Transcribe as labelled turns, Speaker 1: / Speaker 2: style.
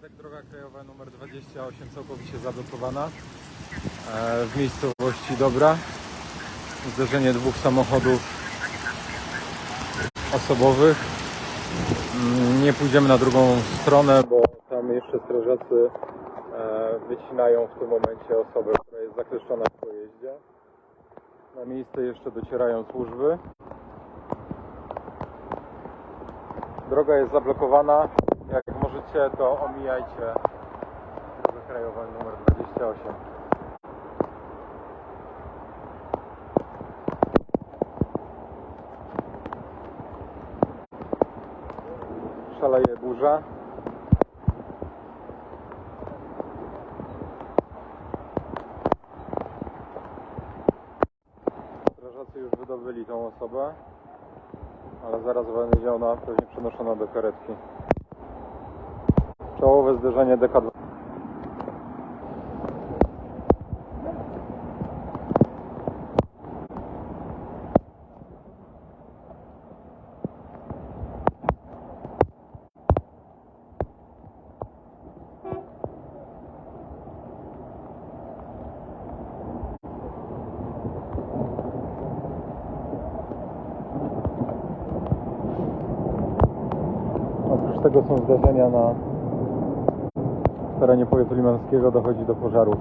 Speaker 1: Droga krajowa numer 28 całkowicie zablokowana. E, W miejscowości Dobra. Zderzenie dwóch samochodów osobowych. Mm, Nie pójdziemy na drugą stronę, bo tam jeszcze strażacy e, wycinają w tym momencie osobę, która jest zakleszczona w pojeździe. Na miejsce jeszcze docierają służby. Droga jest zablokowana. Możecie, to omijajcie drogę krajową numer 28. Szaleje burza. Strażacy już wydobyli tą osobę, ale zaraz będzie ona pewnie przenoszona do karetki. Czołowe zderzenie DK2. Oprócz tego są zdarzenia na terenie powiatu limańskiego, dochodzi do pożarów